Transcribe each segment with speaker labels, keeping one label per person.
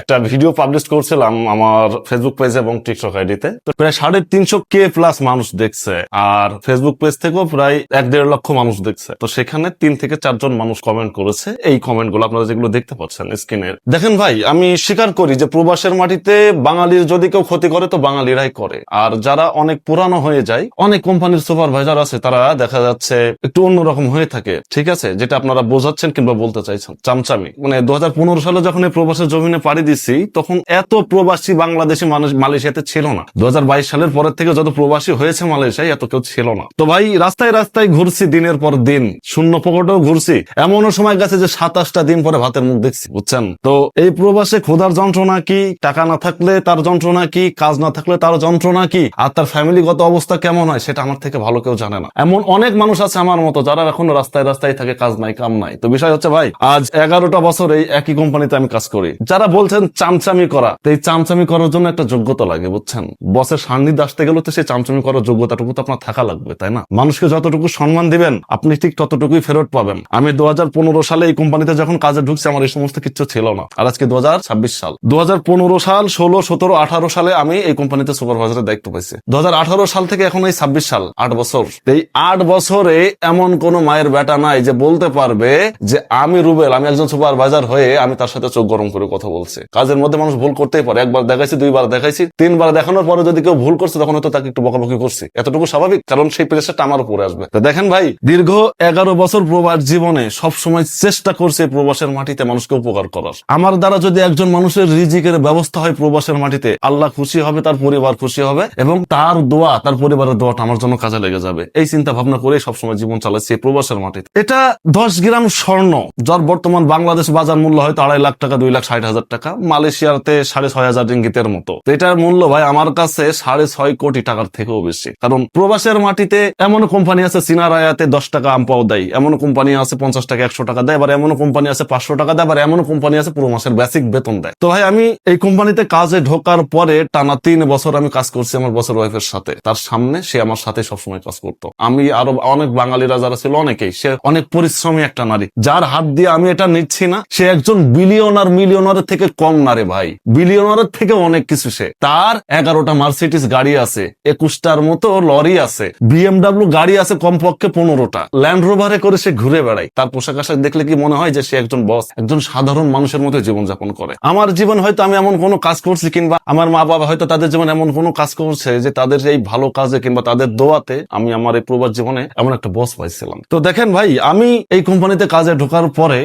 Speaker 1: একটা video publish করছিলাম আমার ফেসবুক পেজ এবং টিকটক আইডিতে তো। প্রায় সাড়ে তিনশো কে প্লাস মানুষ দেখছে আর ফেসবুক পেজ থেকেও প্রায় এক দেড় লক্ষ মানুষ দেখছে। তো সেখানে তিন থেকে চারজন মানুষ কমেন্ট করেছে। এই কমেন্টগুলো আপনারা যেগুলো দেখতে পাচ্ছেন স্ক্রিনের দেখেন ভাই, আমি স্বীকার করি যে প্রবাসের মাটিতে বাঙালির যদি কেউ ক্ষতি করে, তো বাঙালিরাই করে। আর যারা অনেক পুরানো হয়ে যায়, অনেক কোম্পানির সুপারভাইজার আছে, তারা দেখা যাচ্ছে একটু অন্যরকম হয়ে থাকে। ঠিক আছে? যেটা আপনারা বোঝাচ্ছেন কিংবা বলতে চাইছেন। চামচামি। মানে দু হাজার পনেরো সালে যখন এই প্রবাসের জমিনে পাড়ি দিছি, তখন এত প্রবাসী বাংলাদেশি মানুষ মালয়েশিয়াতে ছিল না। দু সালের পরের থেকে যত প্রবাসী হয়েছে মালয়েশিয়ায়, এত কেউ ছিল না। তো ভাই, রাস্তায় রাস্তায় ঘুরছি দিনের পর দিন, শূন্য পকেটেও ঘুরছি। এমনও সময় গেছে যে সাতাশটা দিন পরে ভাতের মুখ দেখছি, বুঝছেন? তো এই প্রবাসে ক্ষুধার যন্ত্রণা কি, টাকা না থাকলে তার যন্ত্রণা কি, কাজ না থাকলে তার যন্ত্রণা কি, আর তার ফ্যামিলিগত অবস্থা কেমন হয়, সেটা আমার থেকে ভালো কেউ জানে না। এমন অনেক মানুষ আছে আমার মতো, যারা এখন রাস্তায় রাস্তায় থাকে, কাজ নাই, কাম নাই। তো বিষয় হচ্ছে ভাই, আজ এগারোটা বছর এই একই কোম্পানিতে আমি কাজ করি। যারা বলছেন চামচামি করা। তো এই চামচামি করার জন্য একটা যোগ্যতা লাগে, বুঝছেন? বসের সান্নিধ্য আসতে গেলে তো সেই চামচামি করার যোগ্যতাটুকু তো আপনার থাকা লাগবে, তাই না? মানুষকে যতটুকু সম্মান দিবেন, আপনি ঠিক ততটুকুই ফেরত পাবেন। আমি দু সালে এই কোম্পানিতে যখন কাজে ঢুকছি, আমার এই সমস্ত কিছু ছিল না। আর আজকে দু সাল। দু সাল, ষোলো, সতেরো, আঠারো সালে আমি এই কোম্পানিতে সুপারভাইজারের দায়িত্ব পাইছি। দুহাজার আঠারো সাল থেকে এখন এই ছাব্বিশ সাল, আট বছর। এই আট বছরে এমন কোন মায়ের বেটা নাই যে বলতে পারবে যে আমি রুবেল, আমি একজন সুপারভাইজার হয়ে আমি তার সাথে চোখ গরম করে কথা বলছি। কাজের মধ্যে মানুষ ভুল করতেই পারে। একবার দেখাইছি, দুইবার দেখাইছি, তিনবার দেখানোর পরে যদি কেউ ভুল করছে, তখন হয়তো তাকে একটু বকাবকি করছি। এতটুকু স্বাভাবিক, কারণ সেই প্রেশারটা আমার উপরে আসবে। তো দেখেন ভাই, দীর্ঘ এগারো বছর প্রবাস জীবনে সব সময় চেষ্টা করছে প্রবাসের মাটিতে মানুষকে উপকার করার। আমার দ্বারা যদি একজন মানুষের রিজিকের ব্যবস্থা হয় প্রবাসের মাটিতে, আল্লাহ খুশি হবে, তার পরিবার খুশি হবে, এবং তার দোয়া, তার পরিবারের দোয়াটা আমার জন্য কাজে লেগে যাবে। এই চিন্তা ভাবনা করে সবসময় জীবন চালাচ্ছি প্রবাসের মাটিতে। এটা দশ গ্রাম স্বর্ণ, যার বর্তমান বাংলাদেশ বাজার মূল্য হয়তো আড়াই লাখ টাকা, দুই লাখ ষাট হাজার টাকা। মালয়েশিয়াতে সাড়ে ছয় হাজার রিঙ্গিতের মতো। এটার মূল্য ভাই আমার কাছে সাড়ে ছয় কোটি টাকার থেকেও বেশি। কারণ প্রবাসের মাটিতে এমন কোম্পানি আছে, সিনারায়াতে দশ টাকা আমপাও দেয়। এমন কোম্পানি আছে, পঞ্চাশ টাকা, একশো টাকা দেয়। আবার এমন কোম্পানি আছে, পাঁচশো টাকা দেয়। আবার এমন কোম্পানি আছে, পুরো মাসের বেসিক বেতন দেয়। তো ভাই, আমি এই কোম্পানিতে কাজে ঢোকার পরে টানা তিন বছর আমি কাজ করছি আমার বছর ওয়াইফের সাথে। তার সামনে সে আমার সাথে সবসময় কাজ করতো। আমি আরও অনেক বাঙালিরা যারা ছিল, অনেকেই। সে অনেক পরিশ্রমী একটা নারী। যার হাত দিয়ে আমি এটা নিচ্ছি না, সে একজন বিলিয়নার মিলিয়নারের থেকে কম না রে ভাই। বিলিয়নারের থেকে অনেক কিছু সে। তার এগারোটা মার্সিডিস গাড়ি আছে, একুশটার মতো লরি আছে বিএমডাব্লিউ গাড়ি আছে কমপক্ষে পনেরোটা। ল্যান্ড রোভারে করে সে ঘুরে বেড়ায়। তার পোশাক আশাক দেখলে কি মনে হয় যে সে একজন বস একজন সাধারণ মানুষের মতো জীবনযাপন করে? আমার জীবন হয়তো আমি এমন কোনো কাজ করছি কিংবা আমার মা বাবা হয়তো তাদের জীবন এমন কোনো কাজ করছে যে তাদের এই ভালো কাজে কিংবা তাদের দোয়াতে আমি আমার এই প্রবাস জীবনে এমন একটা বস পাইছিলাম। তো দেখেন ভাই, আমি এই কোম্পানিতে কাজে ঢোকার পরে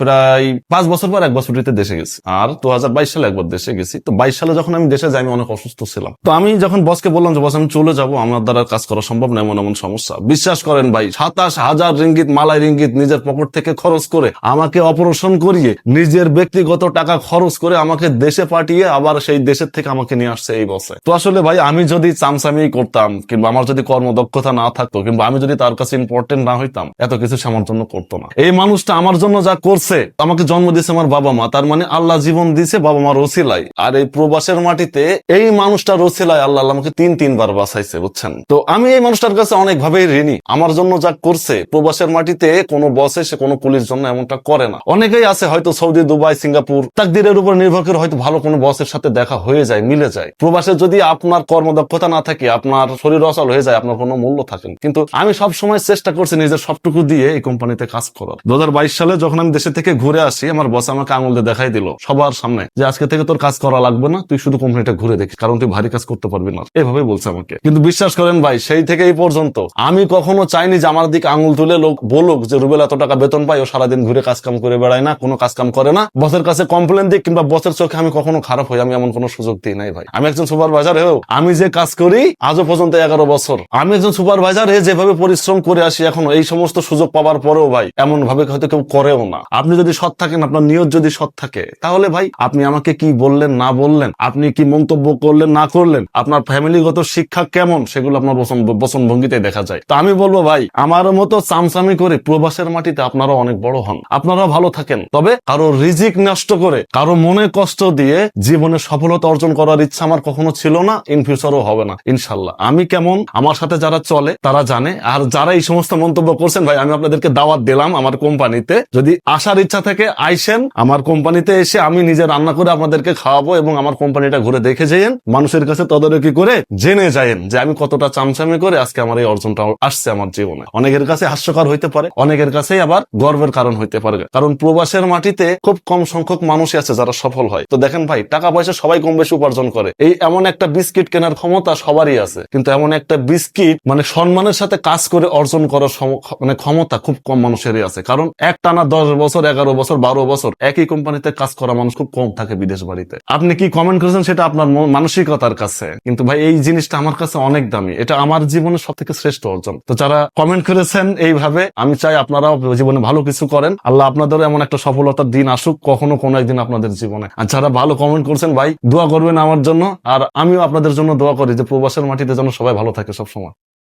Speaker 1: প্রায় পাঁচ বছর পর এক বছরটিতে দেশে গেছি। আর দু হাজার বাইশ সালে একবার দেশে গেছি। তো বাইশ সালে যখন আমি দেশে যাই, আমি অনেক অসুস্থ ছিলাম। তো আমি যখন বসকে বললাম যে, বস, আমি চলে যাব, আমার দ্বারা কাজ করা সম্ভব না, এমন এমন সমস্যা। বিশ্বাস করেন ভাই, সাতাশ হাজার রিঙ্গিত, মালাই রিঙ্গিত নিজের পকেট থেকে খরচ করে আমাকে অপারেশন করিয়ে নিজের ব্যক্তিগত টাকা খরচ করে আমাকে দেশে পাঠিয়ে আবার সেই দেশের থেকে আমাকে নিয়ে আসছে এই বসে তো আসলে ভাই, আমি যদি চামচামি করতাম, কিংবা আমার যদি কর্মদক্ষতা না থাকতো, কিংবা আমি যদি তার কাছে ইম্পর্টেন্ট না হইতাম, এত কিছু সে আমার জন্য করতো না। এই মানুষটা আমার জন্য যা করছে, আমাকে জন্ম দিয়েছে আমার বাবা মা, তার মানে আল্লাহ জীবন দিয়েছে বাবা মা রসিলাই আর এই প্রবাসের মাটিতে এই মানুষটা রসিলাই আল্লাহ আমাকে তিন তিনবার বাঁচাইছে, বুঝছেন? তো আমি এই মানুষটার কাছে অনেক ভাবেই ঋণী। আমার জন্য যা করছে, প্রবাসের মাটিতে কোনো বসে সে কোনো পুলিশ জন্য এমনটা করে না। অনেকেই আছে হয়তো সৌদি, দুবাই, সিঙ্গাপুর, তাকদিরের উপর নির্ভর করে হয়তো ভালো কোনো বসের সাথে দেখা হয়ে যায়, মিলে যায়। প্রবাসে যদি আপনার কর্মদক্ষতা না থাকে, আপনার শরীর অচল হয়ে যায়, আপনার কোনো মূল্য থাকে কিন্তু আমি সব সময় চেষ্টা করছি নিজের সবটুকু দিয়ে এই কোম্পানিতে কাজ করার। দু সালে যখন আমি দেশে থেকে ঘুরে আসি, আমার বস আমাকে আঙুল দেখাই দিল। সবার সামনে যে আজকে থেকে তোর কাজ করা লাগবে না, তুই শুধু কোম্পানিটা ঘুরে দেখি, কারণ তুই ভারী কাজ করতে পারবি না। এভাবে বলছে আমাকে। কিন্তু বিশ্বাস করেন ভাই, সেই থেকে এই পর্যন্ত আমি কখনো চাইনি যে আমার দিকে আঙুল তুলে লোক বলুক যে রুবেল এত টাকা বেতন পাই ও সারাদিন ঘুরে কাজ কাম করে বেড়ায় না, কোনো কাজ কাম করে না। বসের কাছে কমপ্লেন দিই কিংবা বসের চোখে আমি কখনো খারাপ হই, আমি এমন কোনো সুযোগ দিই নাই ভাই। আমি একজন সুপারভাইজার হয়েও আমি যে কাজ করি, আজও পর্যন্ত এগারো বছর। আমি একজন সুপারভাইজার হয়ে যেভাবে পরিশ্রম করে আসি এখন, এই সমস্ত সুযোগ পাওয়ার পরেও ভাই এমন ভাবে হয়তো কেউ করেও না। আপনি যদি সৎ থাকেন, আপনার নিয়ত যদি সৎ থাকে, তাহলে ভাই আপনি আমাকে কি বললেন, না বললেন? আপনি কি মন্তব্য করলেন, না করলেন? আপনার ফ্যামিলিগত শিক্ষা কেমন? সেগুলো আপনার বচন ভঙ্গিতে দেখা যায়। তো আমি বলব ভাই, আমার মতো চামচামি করে প্রবাসের মাটিতে আপনারা অনেক বড় হন। আপনারা ভালো থাকেন। তবে কারও রিজিক নষ্ট করে, কারও মনে কষ্ট দিয়ে জীবনে সফলতা অর্জন করার ইচ্ছা আমার কখনো ছিল না ইন ফিউচারও হবে না, ইনশাল্লাহ। আমি কেমন? আমার সাথে যারা চলে, তারা জানে। আর যারা এই সমস্ত মন্তব্য করছেন, ভাই, আমি আপনাদেরকে দাওয়াত দিলাম আমার কোম্পানিতে। যদি আসার ইচ্ছা থেকে, আইসেন। আমার কোম্পানিতে এসে আমি নিজে রান্না করে আপনাদেরকে খাওয়াবো এবং আমার কোম্পানিটা ঘুরে দেখে যাইয়েন। মানুষের কাছে তদারকি করে জেনে যায়েন যে আমি কতটা চামচামি করে আজকে আমার এই অর্জনটা আসছে আমার জীবনে। অনেকের কাছে হাস্যকর হইতে পারে, অনেকের কাছে আবার গর্বের কারণ হইতে পারে। কারণ প্রবাসের মাটিতে খুব কম সংখ্যক মানুষই আছে যারা সফল হয়। তো দেখেন ভাই টাকা পয়সা সবাই কম বেশি উপার্জন করে। এই এমন একটা বিস্কিট কেনার ক্ষমতা সবারই আছে। কিন্তু এমন একটা বিস্কিট মানে সম্মানের সাথে কাজ করে অর্জন করার মানে ক্ষমতা খুব কম মানুষেরই আছে। কারণ এক টানা দশ বছর, এগারো বছর, বারো বছর একই কোম্পানিতে কাজ করা মানুষ খুব কম থাকে বিদেশ বাড়িতে। আপনি কি কমেন্ট করেছেন সেটা আপনার মানসিকতার কাছে? কিন্তু ভাই, এই জিনিসটা আমার কাছে অনেক দামি। এটা আমার জীবনের সব থেকে শ্রেষ্ঠ অর্জন। তো যারা কমেন্ট করেছেন এইভাবে, আমি চাই আপনারাও জীবনে ভালো কিছু করেন। আল্লাহ আপনাদেরও এমন একটা সফলতার দিন আসুক, কখনো কোনো একদিন আপনাদের জীবনে। আর যারা ভালো কমেন্ট করছেন, ভাই, দোয়া করবেন আমার জন্য। আর আমিও আপনাদের জন্য দোয়া করি যে প্রবাসের মাটিতে যেন সবাই ভালো থাকে সবসময়।